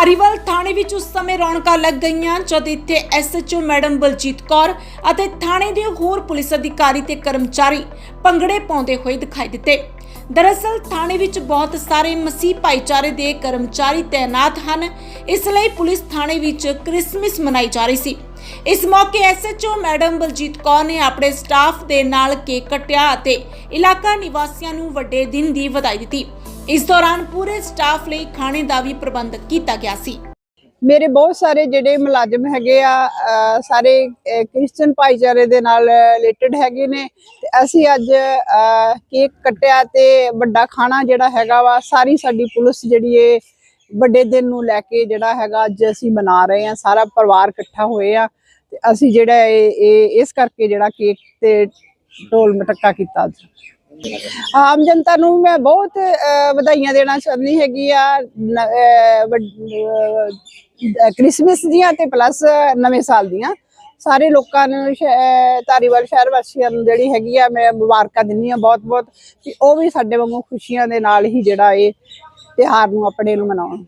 ਧਾਰੀਵਾਲ ਥਾਣੇ ਵਿੱਚ ਉਸ ਸਮੇਂ ਰੌਣਕਾਂ ਲੱਗ ਗਈਆਂ ਜਦ ਇੱਥੇ ਐਸਐਚਓ ਮੈਡਮ ਬਲਜੀਤ ਕੌਰ ਅਤੇ ਥਾਣੇ ਦੇ ਹੋਰ ਪੁਲਿਸ ਅਧਿਕਾਰੀ ਤੇ ਕਰਮਚਾਰੀ ਭੰਗੜੇ ਪਾਉਂਦੇ ਹੋਏ ਦਿਖਾਈ ਦਿੱਤੇ। ਦਰਅਸਲ, ਥਾਣੇ ਵਿੱਚ ਬਹੁਤ ਸਾਰੇ ਮਸੀਹ ਭਾਈਚਾਰੇ ਦੇ ਕਰਮਚਾਰੀ ਤਾਇਨਾਤ ਹਨ। ਇਸ ਲਈ ਪੁਲਿਸ ਥਾਣੇ ਵਿੱਚ ਕ੍ਰਿਸਮਸ ਮਨਾਈ ਜਾ ਰਹੀ ਸੀ। ਇਸ ਮੌਕੇ ਐਸਐਚਓ ਮੈਡਮ ਬਲਜੀਤ ਕੌਰ ਨੇ ਆਪਣੇ ਸਟਾਫ ਦੇ ਨਾਲ ਕੇਕ ਕੱਟਿਆ ਅਤੇ ਇਲਾਕਾ ਨਿਵਾਸੀਆਂ ਨੂੰ ਵੱਡੇ ਦਿਨ ਦੀ ਵਧਾਈ ਦਿੱਤੀ। ਇਸ ਦੌਰਾਨ ਪੂਰੇ ਸਟਾਫ ਲਈ ਖਾਣੇ ਦਾ ਵੀ ਪ੍ਰਬੰਧ ਕੀਤਾ ਗਿਆ ਸੀ। ਮੇਰੇ ਬਹੁਤ ਸਾਰੇ ਜਿਹੜੇ ਮੁਲਾਜ਼ਮ ਹੈਗੇ ਆ ਸਾਰੇ ਅਹ ਭਾਈਚਾਰੇ ਦੇ ਨਾਲ ਰਿਲੇਟਡ ਹੈਗੇ ਨੇ ਤੇ ਅਸੀਂ ਅੱਜ ਕੇਕ ਕੱਟਿਆ ਤੇ ਵੱਡਾ ਖਾਣਾ ਜਿਹੜਾ ਹੈਗਾ ਵਾ, ਸਾਰੀ ਸਾਡੀ ਪੁਲਿਸ ਜਿਹੜੀ ਏ, ਵੱਡੇ ਦਿਨ ਨੂੰ ਲੈ ਕੇ ਜਿਹੜਾ ਹੈਗਾ ਅੱਜ ਅਸੀਂ ਮਨਾ ਰਹੇ ਆ, ਸਾਰਾ ਪਰਿਵਾਰ ਇਕੱਠਾ ਹੋਏ ਆ। ਅਸੀਂ ਜਿਹੜਾ ਇਹ ਇਹ, ਇਸ ਕਰਕੇ ਜਿਹੜਾ ਕੇਕ ਤੇ ਢੋਲ ਮਟਕਾ ਕੀਤਾ ਆਮ ਜਨਤਾ ਨੂੰ ਮੈਂ ਬਹੁਤ ਵਧਾਈਆਂ ਦੇਣਾ ਚਾਹੁੰਦੀ ਹੈਗੀ ਆ, ਨ- ਕ੍ਰਿਸਮਸ ਦੀਆਂ ਤੇ ਪਲੱਸ ਨਵੇਂ ਸਾਲ ਦੀਆਂ। ਸਾਰੇ ਲੋਕਾਂ ਨੂੰ ਸ਼- ਧਾਰੀਵਾਲ ਸ਼ਹਿਰ ਵਾਸੀਆਂ ਨੂੰ ਜਿਹੜੀ ਹੈਗੀ ਆ, ਮੈਂ ਮੁਬਾਰਕਾਂ ਦਿੰਦੀ ਆ ਬਹੁਤ ਬਹੁਤ ਕਿ ਉਹ ਵੀ ਸਾਡੇ ਵਾਂਗੂ ਖੁਸ਼ੀਆਂ ਦੇ ਨਾਲ ਹੀ ਜਿਹੜਾ ਇਹ ਤਿਉਹਾਰ ਨੂੰ ਆਪਣੇ ਨੂੰ ਮਨਾਉਣ।